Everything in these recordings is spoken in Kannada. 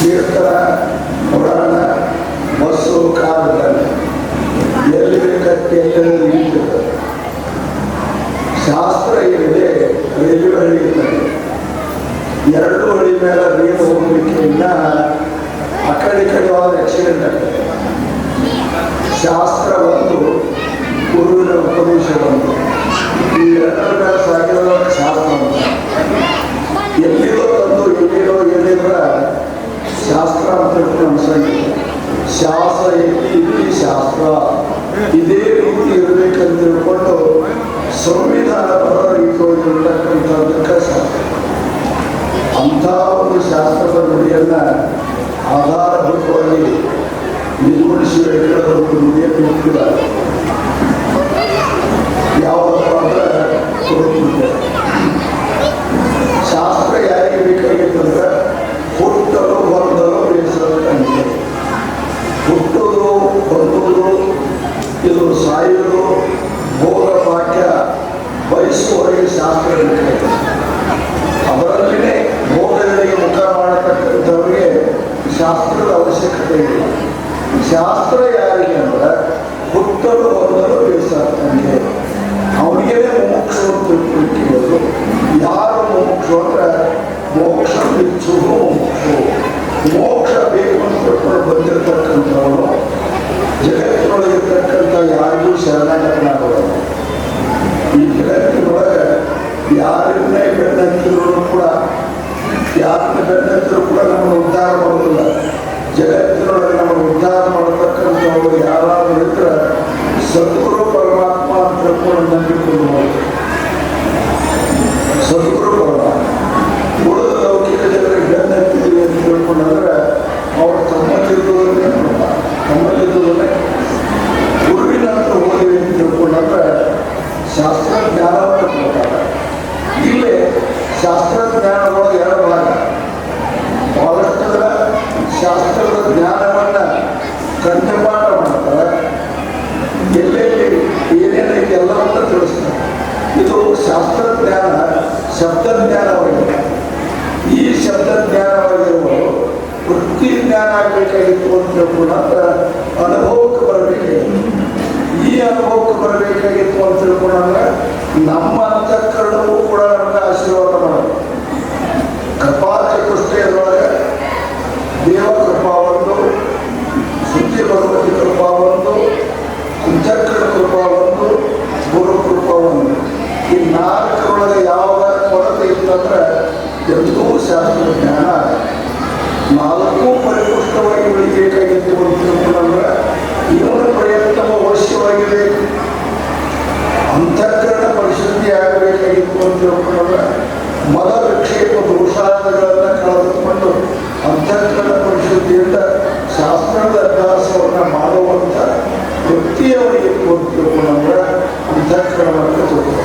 ಕೀರ್ತನ ಪುರಾಣ ಬಸ್ಸು ಕಾರಲ್ಲಿ ಎಲ್ಲಿ ಬೇಕಕ್ಕೆ ನಿಂತಿರ್ತದೆ ಶಾಸ್ತ್ರ ಏನಿದೆ ರೈಲ್ವೆ ಹಳಿ ಎರಡು ಹಳಿ ಮೇಲೆ ನೀರು ಹೋಗ್ಲಿಕ್ಕೆ ಇನ್ನ ಆ ಕಡೆ ಈ ಕಡೆ ಹೋದ್ರೆ ಆಕ್ಸಿಡೆಂಟ್ ಆಗ್ತದೆ ಶಾಸ್ತ್ರ ಒಂದು ಗುರುವಿನ ಉಪದೇಶ ಒಂದು ಈ ಎರಡರ ಮೇಲೆ ಶಾಸ್ತ್ರ ಎಲ್ಲಿರೋ ತಂದು ಎಲ್ಲಿರೋ ಎಲ್ಲಿದ್ರ ಶಾಸ್ತ್ರ ಅಂತ ಅನ್ಸಂಗಿಲ್ಲ ಶಾಸ್ತ್ರ ಎಲ್ಲಿ ಇಲ್ಲಿ ಶಾಸ್ತ್ರ ಇದೇ ರೀತಿ ಇರಬೇಕಂತ ತಿಳ್ಕೊಂಡು ಸಂವಿಧಾನ ರೀತಿ ಇರತಕ್ಕಂಥದ್ದಕ್ಕೆ ಶಾಸ್ತ್ರ ಅಂಥ ಒಂದು ಶಾಸ್ತ್ರದ ನುಡಿಯನ್ನ ಆಧಾರಭೂತವಾಗಿ ಹೇಳಿರೋದು ಒಂದು ನುಡಿಯನ್ನು ಯಾವ ಯಾವುದಪ್ಪ ಶಾಸ್ತ್ರ ಯಾರಿಗೆ ಅಂದ್ರೆ ಹುಟ್ಟಲು ಹೊಂದಲು ಬೇಸರಕ್ಕಂತೆ ಅವನಿಗೆ ಮೋಕ್ಷ ತಿಳ್ಕೊಳ್ಳಿಕ್ಕೆ ಯಾರು ಮೋಕ್ಷ ಅಂದ್ರೆ ಮೋಕ್ಷ ಬಿಚ್ಚು ಮೋಕ್ಷ ಮೋಕ್ಷ ಬೇಕು ಅಂತ ಬಂದಿರತಕ್ಕಂಥವರು ಜಗತ್ತಿನೊಳಗಿರ್ತಕ್ಕಂಥ ಯಾರಿಗೂ ಶರಣಾಗತನಾಗಬಹುದು ಈ ಜಗತ್ತಿನೊಳಗೆ ಯಾರನ್ನೇ ಬೆನ್ನತ್ತಿದ್ರು ಕೂಡ, ಯಾರನ್ನ ಬೆನ್ನತ್ತಿದ್ರು ಕೂಡ ನಮ್ಮನ್ನು ಉದ್ಧಾರ ಮಾಡೋದಿಲ್ಲ ಜಗತ್ತಿನೊಳಗೆ ನಮಗೆ ಉದ್ಧಾರ ಮಾಡತಕ್ಕಂಥವ್ರು ಯಾರಾದರೂ ಇದ್ರೆ ಸದ್ಗುರು ಪರಮಾತ್ಮ ಅಂತ ತಿಳ್ಕೊಂಡು ನಂಬಿಕೊಂಡು. ಸದ್ಗುರು ಪರಮಾತ್ಮ ಆಗಬೇಕಾಗಿತ್ತು ಅನುಭವಕ್ಕೆ ಬರಬೇಕಾಗಿತ್ತು ಈ ಅನುಭವಕ್ಕೆ ಬರಬೇಕಾಗಿತ್ತು ಅಂತ ತಿಳ್ಕೊಂಡಾಗ ನಮ್ಮ ಅಂತಃಕರಣವು ಕೂಡ ನಮಗೆ ಆಶೀರ್ವಾದ ಮಾಡೋದು ಕಪಾಲ ಚತುಷ್ಟಯದೊಳಗೆ ದೇವ ಕೃಪಾ ಒಂದು, ಸುದ್ದಿ ಭಗವತಿ ಕೃಪಾ ಒಂದು, ಅಂತಃಕರಣ ಕೃಪಾ ಒಂದು, ಗುರು ಕೃಪಾ ಒಂದು. ಈ ನಾಲ್ಕರೊಳಗೆ ಯಾವ ಕೊರತೆ ಇತ್ತಂದ್ರೆ ಎಂದೂ ಶಾಸ್ತ್ರ ಜ್ಞಾನ ನಾಲ್ಕು ಪರಿಪುಷ್ಟವಾಗಿ ಅಂತ ತಿಳ್ಕೊಂಡ್ರೆ ಇವನ ಪ್ರಯತ್ನ ಅವಶ್ಯವಾಗಿರಬೇಕು ಅಂತಃಕರಣ ಪರಿಶುದ್ಧಿ ಆಗಬೇಕಾಗಿತ್ತು ಅಂತ ತಿಳ್ಕೊಂಡ್ರೆ ಮದ ವಿಕ್ಷೇಪ ದೋಷಾರ್ಥಗಳನ್ನ ಕಳೆದುಕೊಂಡು ಅಂತಃಕರಣ ಪರಿಶುದ್ಧಿಯಿಂದ ಶಾಸ್ತ್ರದ ಅಭ್ಯಾಸವನ್ನು ಮಾಡುವಂಥ ವ್ಯಕ್ತಿಯವರಿಗೆ ಅಂತ ತಿಳ್ಕೊಂಡ್ರೆ ಅಂತಃಕರಣವನ್ನು ತಿಳ್ಕೊಂಡು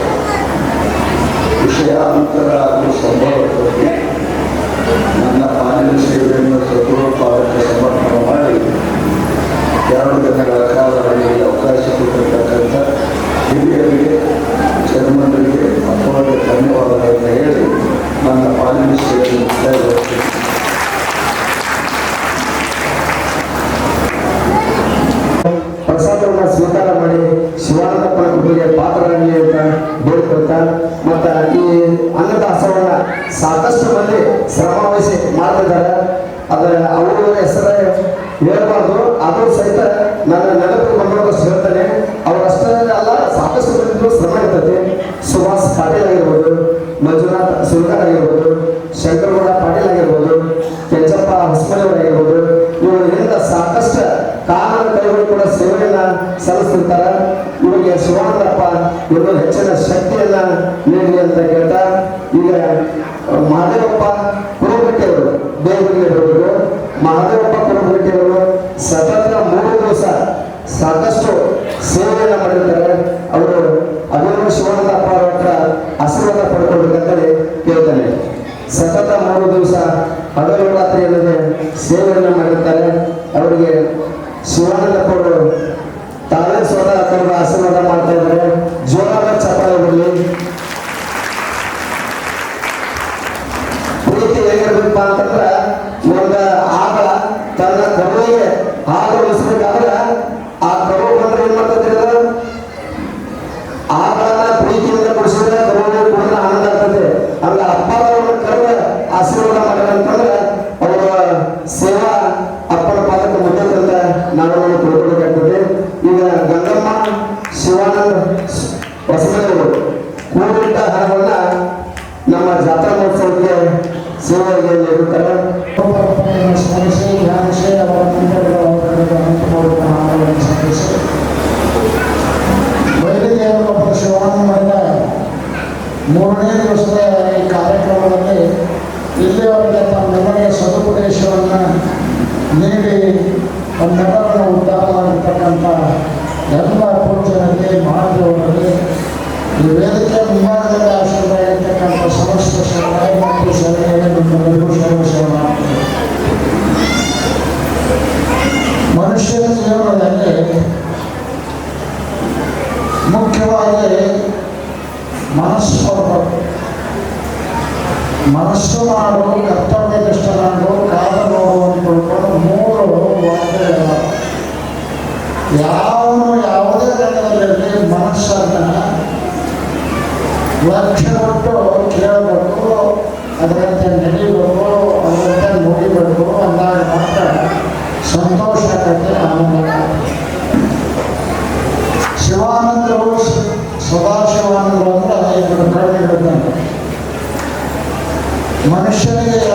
ವಿಷಯಾಂತರ ಹಾಗೂ ಸಂಭವದಲ್ಲಿ ನನ್ನ ಪಾಲಿನ ಸೇವೆಯನ್ನು ಸದೃಢ ಎರಡು ದಿನಗಳ ಕಾಲ ಅವಕಾಶ ಕೊಟ್ಟಿರ್ತಕ್ಕಂಥ ಹಿರಿಯರಿಗೆ ಮಕ್ಕಳಿಗೆ ಧನ್ಯವಾದಗಳನ್ನು ಹೇಳಿ ನನ್ನ ಪಾಲಿನ ಸೇವೆಯನ್ನು ಪ್ರಸಾದವನ್ನು ಸ್ವೀಕಾರ ಮಾಡಿ ಶಿವಾನಂದ ಪ್ರಭುಗಳಿಗೆ ಪಾತ್ರರಾಗಲಿ ಅಂತ ಬೇಡ್ಕೊಳ್ತಾ ಮತ್ತ ಈ ಅನ್ನದಾಸವನ್ನ ಸಾಕಷ್ಟು ಮಂದಿ ಶ್ರಮ ವಹಿಸಿ ಮಾಡ್ತಿದ್ದಾರೆ. ಅದರ ಅವರ ಹೆಸರೇ ಹೇಳ್ಬಾರ್ದು. ಅದು ಸಹಿತ ನನ್ನ ನೆನಪು ಬಂದಷ್ಟು ಹೇಳ್ತಾನೆ ಅವರಷ್ಟೇ ಅಲ್ಲ, ಸಾಕಷ್ಟು ಮಂದಿ ಶ್ರಮ ಇರ್ತೈತಿ ಸುಭಾಷ್ ಪಾಟೀಲ್ ಆಗಿರ್ಬೋದು, ಮಂಜುನಾಥ್ ಸುಲ್ತಾನ್ ಆಗಿರ್ಬೋದು, ಶಂಕರಗೌಡ ಪಾಟೀಲ್ ಆಗಿರ್ಬೋದು, ಕೆಂಚಪ್ಪ ಆಗಿರ್ಬೋದು ಇವರಿಂದ ಸಾಕಷ್ಟು ಕಾನೂನು ಕೈಗಳು ಕೂಡ ಸೇವೆಯನ್ನ ಸಲ್ಲಿಸ್ತಿರ್ತಾರೆ. ಇವರಿಗೆ ಶಿವಾನಂದಪ್ಪ ಇವರು ಹೆಚ್ಚಿನ ಶಕ್ತಿಯನ್ನ ನೀಡಲಿ ಅಂತ ಕೇಳ್ತಾ ಈಗ ಮಹಾದೇವಪ್ಪ ಕುರುಬಟ್ಟಿಯವರು ದೇವರಿಗೆ ಬರೋದು ಮಹಾದೇವಪ್ಪ ಕುರುಬಟ್ಟಿಯವರು ಸತತ ಮೂರು ದಿವಸ ಸಾಕಷ್ಟು ಸೇವೆಯನ್ನು ಮಾಡಿರ್ತಾರೆ. ಅವರು ಅದನ್ನು ಅಪ್ಪ ಅವರ ಹತ್ರ ಆಶೀರ್ವಾದ ಪಡ್ಕೊಳ್ಬೇಕಂತೇಳಿ ಕೇಳ್ತಾನೆ. ಸತತ ಮೂರು ದಿವಸ ಹಗಲು ರಾತ್ರಿ ಅಲ್ಲದೆ ಸೇವೆಯನ್ನು ಮಾಡಿರ್ತಾರೆ. ಅವರಿಗೆ ಶಿವಾನಂದಪ್ಪ ಅವರು ತಾವೇ ಸ್ವತಃ ತಮ್ಮ ಆಶೀರ್ವಾದ ಮಾಡ್ತಾ ಇದ್ದಾರೆ. ಜೋರಾದ ಚಪ್ಪಾಳೆ ಬರಲಿ ಪ್ರೀತಿ ಹೇಗಿರ್ಬೇಕಪ್ಪ ಅಂತಂದ್ರ ಒಂದು ತನ್ನ ಮಾಡ್ಯಾರಂತಂದ್ರೆ ಆ ಕೃಷ್ಣ ಆ ಕರೋ ಬಂದ್ರೆ Maraş'a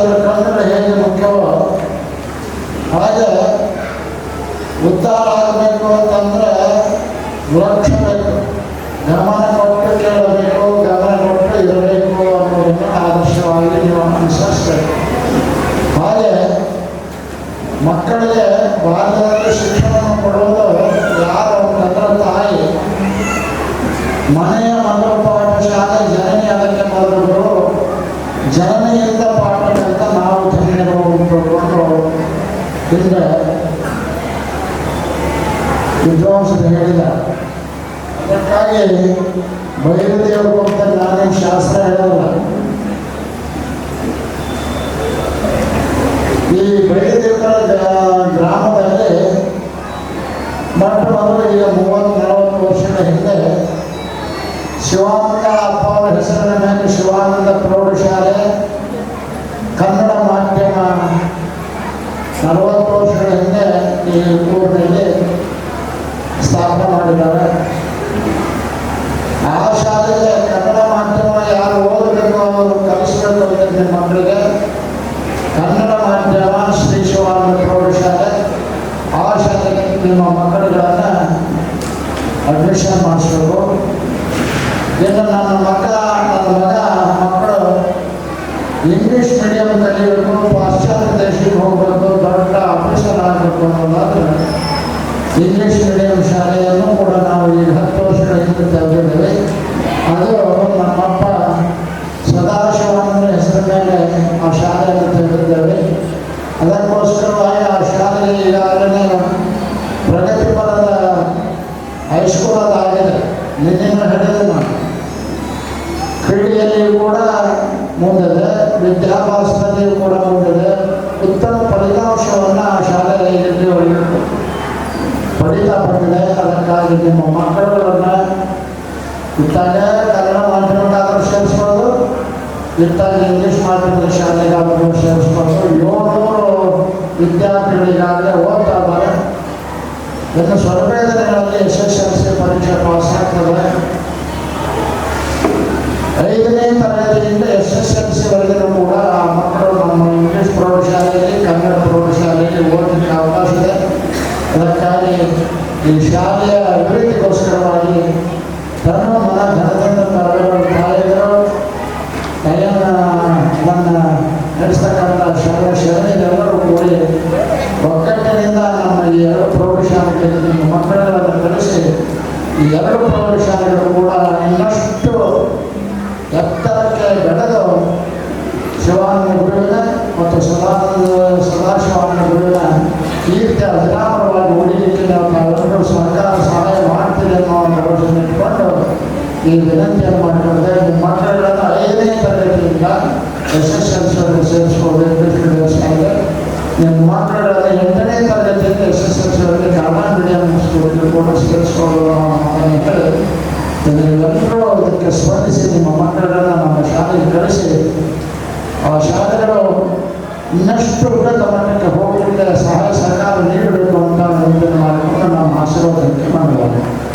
ಹಿಂದೆ ವಿದ್ವಾಂಸರು ಹೇಳಿದ ಅದಕ್ಕಾಗಿ ಬೈರದೇವರು ಅಂತ ನಾನೇನು ಶಾಸ್ತ್ರ ಹೇಳಲ್ಲ. ಈ ಬೈರದೇವರ ಗ್ರಾಮದಲ್ಲಿ ಮೊಟ್ಟ ಮೊದಲು ಈಗ ಮೂವತ್ತು, ನಲವತ್ತು ವರ್ಷಗಳ ಹಿಂದೆ ಶಿವಾನಂದ ಅಪ್ಪ ಅವರ ಹೆಸರಿನ ಮೇಲೆ ಶಿವಾನಂದ ಪ್ರೌಢಶಾಲೆ ಕನ್ನಡ ಮಾಧ್ಯಮ ನಲವತ್ತು ವರ್ಷಗಳ ಹಿಂದೆ ಈ ಊರಿನಲ್ಲಿ ಸ್ಥಾಪನೆ ಮಾಡಿದ್ದಾರೆ ಆ ಶಾಲೆಗೆ ಕನ್ನಡ ಮಾಧ್ಯಮ ಯಾರು ಓದಬೇಕು ಅವರು ಕಲಿಸಬೇಕು ಮಕ್ಕಳಿಗೆ. ಕನ್ನಡ ಮಾಧ್ಯಮ ಶ್ರೀ ಶಿವಾನಂದ ಪ್ರೌಢಶಾಲೆ. ಆ ಶಾಲೆಗೆ ನಿಮ್ಮ ಮಕ್ಕಳುಗಳನ್ನು ಅಡ್ಮಿಷನ್ ಮಾಡಿಸ್ಬೇಕು. ಇನ್ನು ನನ್ನ ಮಕ್ಕ ನನ್ನ ಮಗ, ಮಕ್ಕಳು ಇಂಗ್ಲೀಷ್ ಮೀಡಿಯಂ ಕಲಿಯಬೇಕು ಪಾಶ್ಚಾತ್ಯ ದೇಶಕ್ಕೆ ಹೋಗಬೇಕು, ದೊಡ್ಡ ಆಫೀಸರ್ ಆಗಬೇಕು ಅನ್ನೋದಾದ್ರೆ ಇಂಗ್ಲೀಷ್ ಮೀಡಿಯಂ ಶಾಲೆಯನ್ನು ಕೂಡ ನಾವು ಈಗ ಹತ್ತು ವರ್ಷಗಳ ಹಿಂದೆ ತೆಗೆದಿದ್ದೇವೆ. ಅದು ನಮ್ಮಪ್ಪ ಸದಾಶಿವಾನಂದ ಹೆಸರ ಮೇಲೆ ಆ ಶಾಲೆಯನ್ನು ತೆಗೆದಿದ್ದೇವೆ ಅದಕ್ಕೋಸ್ಕರವಾಗಿ ಆ ಶಾಲೆಯಲ್ಲಿ ಈಗಾಗಲೇ ಪ್ರಗತಿಪರದ ಹೈಸ್ಕೂಲ್ ಅದಾಗಿದೆ ನಿನ್ನೆನ ಹಿಡಿದು ನಾನು ಕ್ರೀಡೆಯಲ್ಲಿಯೂ ಕೂಡ ಮುಂದಿದೆ. ವಿದ್ಯಾಭ್ಯಾಸದಲ್ಲಿಯೂ ಕೂಡ ಮುಂದಿದೆ. ಉತ್ತಮ ಅದಕ್ಕಾಗಿ ನಿಮ್ಮ ಮಕ್ಕಳುಗಳನ್ನು ಇತ್ತಾಗ ಕನ್ನಡ ಮಾಧ್ಯಮಕ್ಕಾದರೂ ಸೇರಿಸ್ಬೋದು ಇತ್ತಾಗ ಇಂಗ್ಲೀಷ್ ಮಾಧ್ಯಮದ ಶಾಲೆಗಾದರೂ ಸೇರಿಸ್ಬೋದು ಏಳ್ನೂರು ವಿದ್ಯಾರ್ಥಿಗಳಿಗಾಗಲೇ ಈ ಎರಡು ಪ್ರೌಢಶಾಲೆ ನಿಮ್ಮ ಮಕ್ಕಳನ್ನು ಕಲಿಸಿ, ಈ ಎರಡು ಪ್ರೌಢಶಾಲೆಗಳು ಕೂಡ ಇನ್ನಷ್ಟು ಎತ್ತರಕ್ಕೆ ಬೆಳೆದು ಶಿವಾನಂದ ಗುರುವಿನ ಮತ್ತು ಸದಾನಂದ, ಸದಾಶಿವಾನಂದ ಗುರುವಿನ ಕೀರ್ತಿ ಅಜರಾಮರವಾಗಿ ಉಳಿಲಿಕ್ಕೆ ನಾವು ತಾವೆಲ್ಲರೂ ಸರ್ಕಾರ ಸಹಾಯ ಮಾಡ್ತೀರಿ ಅನ್ನೋ ಒಂದು ಯೋಚನೆ ಇಟ್ಕೊಂಡು ಈ ವಿನಂತಿಯನ್ನು ಮಾಡಿಕೊಂಡೆ ನಿಮ್ಮ ಮಕ್ಕಳೆಲ್ಲ ಐದನೇ ತರಗತಿಯಿಂದ ಎಸ್ ಎಸ್ ಎಲ್ ಸಿ ಆ ಶಾಸಕರು ಇನ್ನಷ್ಟು ಮಟ್ಟಕ್ಕೆ ಹೋಗಲಿಕ್ಕೆ ಸಹಾಯ ಸರ್ಕಾರ ನೀಡಬೇಕು ಅಂತ ಮಾಡಿಕೊಂಡು ನಮ್ಮ ಆಶೀರ್ವಾದಕ್ಕೆ